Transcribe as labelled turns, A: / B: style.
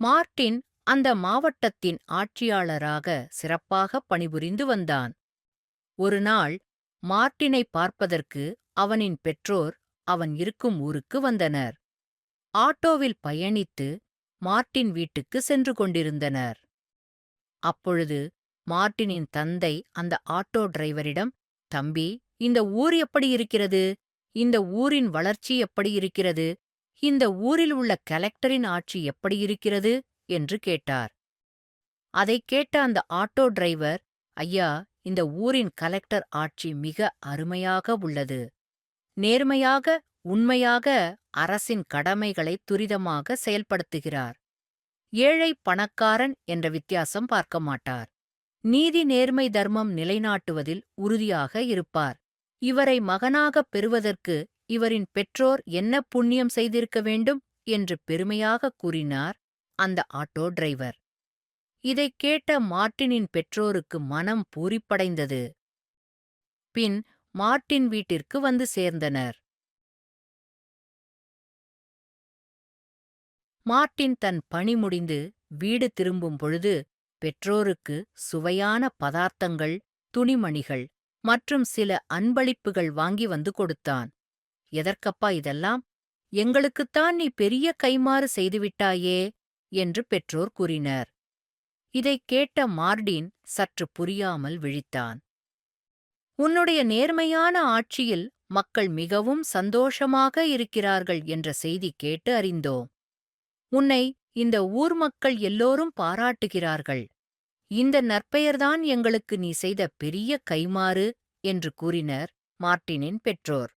A: Martin அந்த மாவட்டத்தின் ஆட்சியாளராக சிறப்பாக பணிபுரிந்து வந்தான். ஒருநாள் மார்ட்டினை பார்ப்பதற்கு அவனின் பெற்றோர் அவன் இருக்கும் ஊருக்கு வந்தனர். ஆட்டோவில் பயணித்து மார்ட்டின் வீட்டுக்கு சென்று கொண்டிருந்தனர். அப்பொழுது மார்ட்டினின் தந்தை அந்த ஆட்டோ டிரைவரிடம் தம்பி இந்த ஊர் எப்படி இருக்கிறது? இந்த ஊரின் வளர்ச்சி எப்படி இருக்கிறது? இந்த ஊரில் உள்ள கலெக்டரின் ஆட்சி எப்படி இருக்கிறது? என்று கேட்டார். அதைக் கேட்ட அந்த ஆட்டோ டிரைவர் ஐயா இந்த ஊரின் கலெக்டர் ஆட்சி மிக அருமையாக உள்ளது. நேர்மையாக உண்மையாக அரசின் கடமைகளை துரிதமாக செயல்படுத்துகிறார். ஏழை பணக்காரன் என்ற வித்தியாசம் பார்க்க மாட்டார். நீதி நேர்மை தர்மம் நிலைநாட்டுவதில் உறுதியாக இருப்பார். இவரை மகனாகப் பெறுவதற்கு இவரின் பெற்றோர் என்ன புண்ணியம் செய்திருக்க வேண்டும் என்று பெருமையாக கூறினார் அந்த ஆட்டோ டிரைவர். இதைக் கேட்ட மார்ட்டினின் பெற்றோருக்கு மனம் பூரிப்படைந்தது. பின் மார்ட்டின் வீட்டிற்கு வந்து சேர்ந்தனர். மார்ட்டின் தன் பணி முடிந்து வீடு திரும்பும் பொழுது பெற்றோருக்கு சுவையான பதார்த்தங்கள் துணிமணிகள் மற்றும் சில அன்பளிப்புகள் வாங்கி வந்து கொடுத்தான். எதற்கப்பா இதெல்லாம்? எங்களுக்குத்தான் நீ பெரிய கைமாறு செய்துவிட்டாயே? என்று பெற்றோர் கூறினர். இதைக் கேட்ட மார்டின் சற்று புரியாமல் விழித்தான். உன்னுடைய நேர்மையான ஆட்சியில் மக்கள் மிகவும் சந்தோஷமாக இருக்கிறார்கள் என்ற செய்தி கேட்டு அறிந்தோம். உன்னை இந்த ஊர் மக்கள் எல்லோரும் பாராட்டுகிறார்கள். இந்த நற்பெயர்தான் எங்களுக்கு நீ செய்த பெரிய கைமாறு என்று கூறினர் மார்ட்டினின் பெற்றோர்.